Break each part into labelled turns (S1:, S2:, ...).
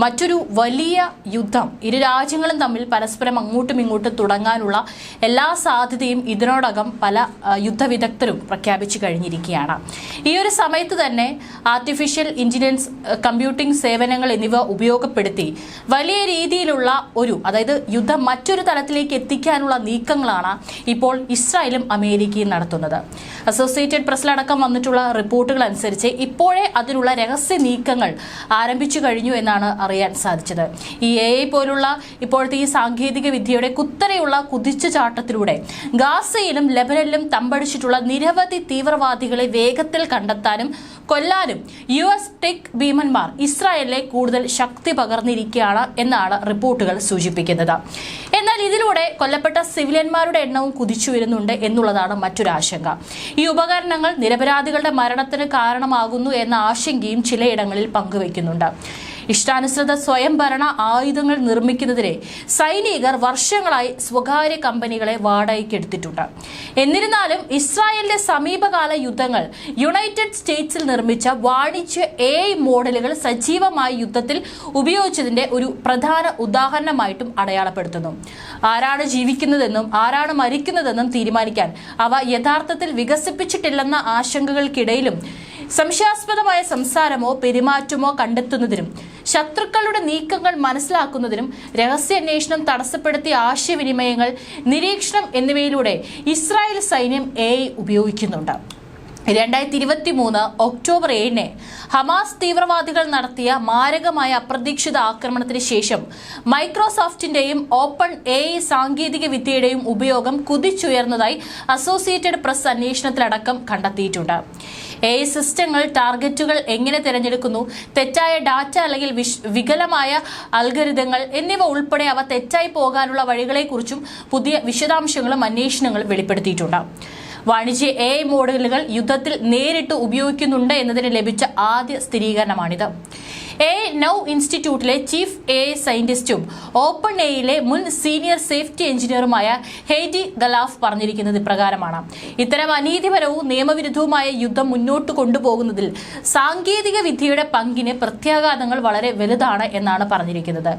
S1: മറ്റൊരു വലിയ യുദ്ധം. ഇരു രാജ്യങ്ങളും തമ്മിൽ പരസ്പരം അങ്ങോട്ടും ഇങ്ങോട്ടും തുടങ്ങാനുള്ള എല്ലാ സാധ്യതയും ഇതിനോടകം പല യുദ്ധവിദഗ്ധരും പ്രഖ്യാപിച്ചു കഴിഞ്ഞിരിക്കുകയാണ്. ഈ ഒരു സമയത്ത് തന്നെ ആർട്ടിഫിഷ്യൽ ഇന്റലിജൻസ് കമ്പ്യൂട്ടിംഗ് സേവനങ്ങൾ എന്നിവ ഉപയോഗപ്പെടുത്തി വലിയ രീതിയിലുള്ള ഒരു അതായത് യുദ്ധം മറ്റൊരു തലത്തിലേക്ക് എത്തിക്കാനുള്ള നീക്കങ്ങളാണ് ഇപ്പോൾ ഇസ്രായേലും അമേരിക്കയും നടത്തുന്നത്. അസോസിയേറ്റഡ് പ്രസിലടക്കം വന്നിട്ടുള്ള റിപ്പോർട്ടുകൾ അനുസരിച്ച് ഇപ്പോഴേ അതിനുള്ള രഹസ്യ നീക്കങ്ങൾ ആരംഭിച്ചു കഴിഞ്ഞു എന്നാണ് അറിയാൻ സാധിച്ചത്. ഈ എ ഐ പോലുള്ള ഇപ്പോഴത്തെ ഈ സാങ്കേതിക വിദ്യയുടെ കുത്തനെയുള്ള കുതിച്ചുചാട്ടത്തിലൂടെ ഗാസയിലും ലെബനനിലും തമ്പടിച്ചിട്ടുള്ള നിരവധി തീവ്രവാദികളെ വേഗത്തിൽ കണ്ടെത്താനും കൊല്ലാനും യു എസ് ടെക് ഭീമന്മാർ ഇസ്രായേലിലെ കൂടുതൽ ശക്തി പകർന്നിരിക്കുകയാണ് എന്നാണ് റിപ്പോർട്ടുകൾ സൂചിപ്പിക്കുന്നത്. എന്നാൽ ഇതിലൂടെ കൊല്ലപ്പെട്ട സിവിലിയന്മാരുടെ എണ്ണവും കുതിച്ചു വരുന്നുണ്ട് എന്നുള്ളതാണ് മറ്റൊരു ആശങ്ക. ഈ ഉപകരണങ്ങൾ നിരപരാധികളുടെ മരണത്തിന് കാരണമാകുന്നു എന്ന ആശങ്കയും ചിലയിടങ്ങളിൽ പങ്കുവയ്ക്കുന്നുണ്ട് ഇഷ്ടാനുസൃത സ്വയംഭരണ ആയുധങ്ങൾ നിർമ്മിക്കുന്നതിനെ സൈനികർ വർഷങ്ങളായി സ്വകാര്യ കമ്പനികളെ വാടകയ്ക്കെടുത്തിട്ടുണ്ട്. എന്നിരുന്നാലും ഇസ്രായേലിന്റെ സമീപകാല യുദ്ധങ്ങൾ യുണൈറ്റഡ് സ്റ്റേറ്റ്സിൽ നിർമ്മിച്ച വാണിജ്യ എ മോഡലുകൾ സജീവമായി യുദ്ധത്തിൽ ഉപയോഗിച്ചതിന്റെ ഒരു പ്രധാന ഉദാഹരണമായിട്ടും അടയാളപ്പെടുത്തുന്നു. ആരാണ് ജീവിക്കുന്നതെന്നും ആരാണ് മരിക്കുന്നതെന്നും തീരുമാനിക്കാൻ അവ യഥാർത്ഥത്തിൽ വികസിപ്പിച്ചിട്ടില്ലെന്ന ആശങ്കകൾക്കിടയിലും സംശയാസ്പദമായ സംസാരമോ പെരുമാറ്റമോ കണ്ടെത്തുന്നതിനും ശത്രുക്കളുടെ നീക്കങ്ങൾ മനസ്സിലാക്കുന്നതിനും രഹസ്യാന്വേഷണം തടസ്സപ്പെടുത്തിയ ആശയവിനിമയങ്ങൾ നിരീക്ഷണം എന്നിവയിലൂടെ ഇസ്രായേൽ സൈന്യം എ ഉപയോഗിക്കുന്നുണ്ട്. രണ്ടായിരത്തി ഇരുപത്തി മൂന്ന് ഒക്ടോബർ ഏഴിന് ഹമാസ് തീവ്രവാദികൾ നടത്തിയ മാരകമായ അപ്രതീക്ഷിത ആക്രമണത്തിന് ശേഷം മൈക്രോസോഫ്റ്റിന്റെയും ഓപ്പൺ എ സാങ്കേതിക വിദ്യയുടെയും ഉപയോഗം കുതിച്ചുയർന്നതായി അസോസിയേറ്റഡ് പ്രസ് അന്വേഷണത്തിലടക്കം കണ്ടെത്തിയിട്ടുണ്ട്. എ സിസ്റ്റങ്ങൾ ടാർഗറ്റുകൾ എങ്ങനെ തിരഞ്ഞെടുക്കുന്നു തെറ്റായ ഡാറ്റ അല്ലെങ്കിൽ വികലമായ അൽഗരിതങ്ങൾ എന്നിവ ഉൾപ്പെടെ അവ തെറ്റായി പോകാനുള്ള വഴികളെക്കുറിച്ചും പുതിയ വിശദാംശങ്ങളും അന്വേഷണങ്ങളും വെളിപ്പെടുത്തിയിട്ടുണ്ട്. വാണിജ്യ എ മോഡലുകൾ യുദ്ധത്തിൽ നേരിട്ട് ഉപയോഗിക്കുന്നുണ്ട് എന്നതിന് ലഭിച്ച ആദ്യ സ്ഥിരീകരണമാണിത്. എ നൗ ഇൻസ്റ്റിറ്റ്യൂട്ടിലെ ചീഫ് എ സയന്റിസ്റ്റും ഓപ്പൺ എയിലെ മുൻ സീനിയർ സേഫ്റ്റി എഞ്ചിനീയറുമായ ഹെയ്ഡി ഗലാഫ് പറഞ്ഞിരിക്കുന്നത് ഇപ്രകാരമാണ്. ഇത്തരം അനീതിപരവും നിയമവിരുദ്ധവുമായ യുദ്ധം മുന്നോട്ട് കൊണ്ടുപോകുന്നതിൽ സാങ്കേതിക വിദ്യയുടെ പങ്കിന് പ്രത്യാഘാതങ്ങൾ വളരെ വലുതാണ് എന്നാണ് പറഞ്ഞിരിക്കുന്നത്.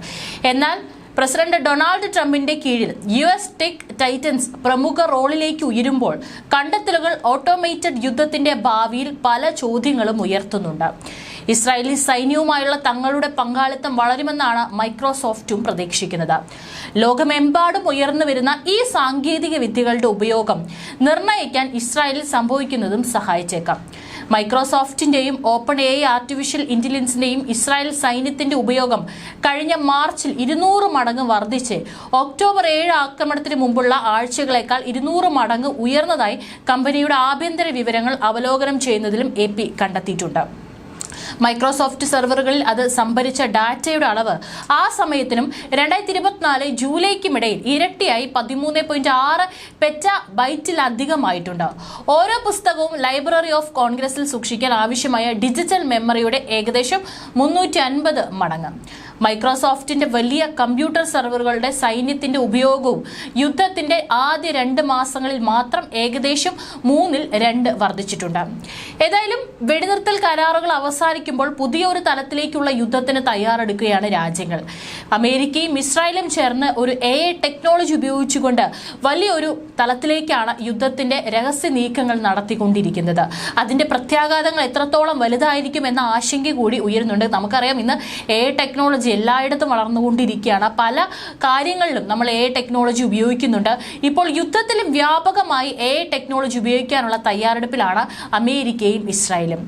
S1: എന്നാൽ പ്രസിഡന്റ് ഡൊണാൾഡ് ട്രംപിന്റെ കീഴിൽ യു എസ് ടെക് ടൈറ്റൻസ് പ്രമുഖ റോളിലേക്ക് ഉയരുമ്പോൾ കണ്ടെത്തലുകൾ ഓട്ടോമേറ്റഡ് യുദ്ധത്തിന്റെ ഭാവിയിൽ പല ചോദ്യങ്ങളും ഉയർത്തുന്നുണ്ട്. ഇസ്രായേലി സൈന്യവുമായുള്ള തങ്ങളുടെ പങ്കാളിത്തം വളരുമെന്നാണ് മൈക്രോസോഫ്റ്റും പ്രതീക്ഷിക്കുന്നത്. ലോകമെമ്പാടും ഉയർന്നു വരുന്ന ഈ സാങ്കേതിക വിദ്യകളുടെ ഉപയോഗം നിർണയിക്കാൻ ഇസ്രായേലിൽ സംഭവിക്കുന്നതും സഹായിച്ചേക്കാം. മൈക്രോസോഫ്റ്റിന്റെയും ഓപ്പൺ എ ആർട്ടിഫിഷ്യൽ ഇന്റലിജൻസിന്റെയും ഇസ്രായേൽ സൈന്യത്തിന്റെ ഉപയോഗം കഴിഞ്ഞ മാർച്ചിൽ ഇരുന്നൂറ് മടങ്ങ് വർദ്ധിച്ച് ഒക്ടോബർ ഏഴ് ആക്രമണത്തിന് മുമ്പുള്ള ആഴ്ചകളേക്കാൾ ഇരുന്നൂറ് മടങ്ങ് ഉയർന്നതായി കമ്പനിയുടെ ആഭ്യന്തര വിവരങ്ങൾ അവലോകനം ചെയ്യുന്നതിലും എ കണ്ടെത്തിയിട്ടുണ്ട്. മൈക്രോസോഫ്റ്റ് സെർവറുകളിൽ അത് സംഭരിച്ച ഡാറ്റയുടെ അളവ് ആ സമയത്തിനും രണ്ടായിരത്തി ഇരുപത്തിനാല് ജൂലൈക്കുമിടയിൽ ഇരട്ടിയായി പതിമൂന്ന് പോയിന്റ് ആറ് പെറ്റ ബൈറ്റിലധികമായിട്ടുണ്ട് ഓരോ പുസ്തകവും ലൈബ്രറി ഓഫ് കോൺഗ്രസിൽ സൂക്ഷിക്കാൻ ആവശ്യമായ ഡിജിറ്റൽ മെമ്മറിയുടെ ഏകദേശം മുന്നൂറ്റി അൻപത് മടങ്ങ്. മൈക്രോസോഫ്റ്റിന്റെ വലിയ കമ്പ്യൂട്ടർ സെർവറുകളുടെ സൈന്യത്തിന്റെ ഉപയോഗവും യുദ്ധത്തിന്റെ ആദ്യ രണ്ട് മാസങ്ങളിൽ മാത്രം ഏകദേശം മൂന്നിൽ രണ്ട് വർദ്ധിച്ചിട്ടുണ്ട്. ഏതായാലും വെടിനിർത്തൽ കരാറുകൾ അവസാനിക്കുമ്പോൾ പുതിയൊരു തലത്തിലേക്കുള്ള യുദ്ധത്തിന് തയ്യാറെടുക്കുകയാണ് രാജ്യങ്ങൾ. അമേരിക്കയും ഇസ്രായേലും ചേർന്ന് ഒരു എ ടെക്നോളജി ഉപയോഗിച്ചുകൊണ്ട് വലിയൊരു തലത്തിലേക്കാണ് യുദ്ധത്തിന്റെ രഹസ്യ നീക്കങ്ങൾ നടത്തിക്കൊണ്ടിരിക്കുന്നത്. അതിന്റെ പ്രത്യാഘാതങ്ങൾ എത്രത്തോളം വലുതായിരിക്കും എന്ന ആശങ്ക കൂടി ഉയരുന്നുണ്ട്. നമുക്കറിയാം ഇന്ന് എ ടെക്നോളജി എല്ലായിടത്തും വളർന്നുകൊണ്ടിരിക്കുകയാണ്. പല കാര്യങ്ങളിലും നമ്മൾ എ ടെക്നോളജി ഉപയോഗിക്കുന്നുണ്ട്. ഇപ്പോൾ യുദ്ധത്തിലും വ്യാപകമായി എ ടെക്നോളജി ഉപയോഗിക്കാനുള്ള തയ്യാറെടുപ്പിലാണ് അമേരിക്കയും ഇസ്രായേലും.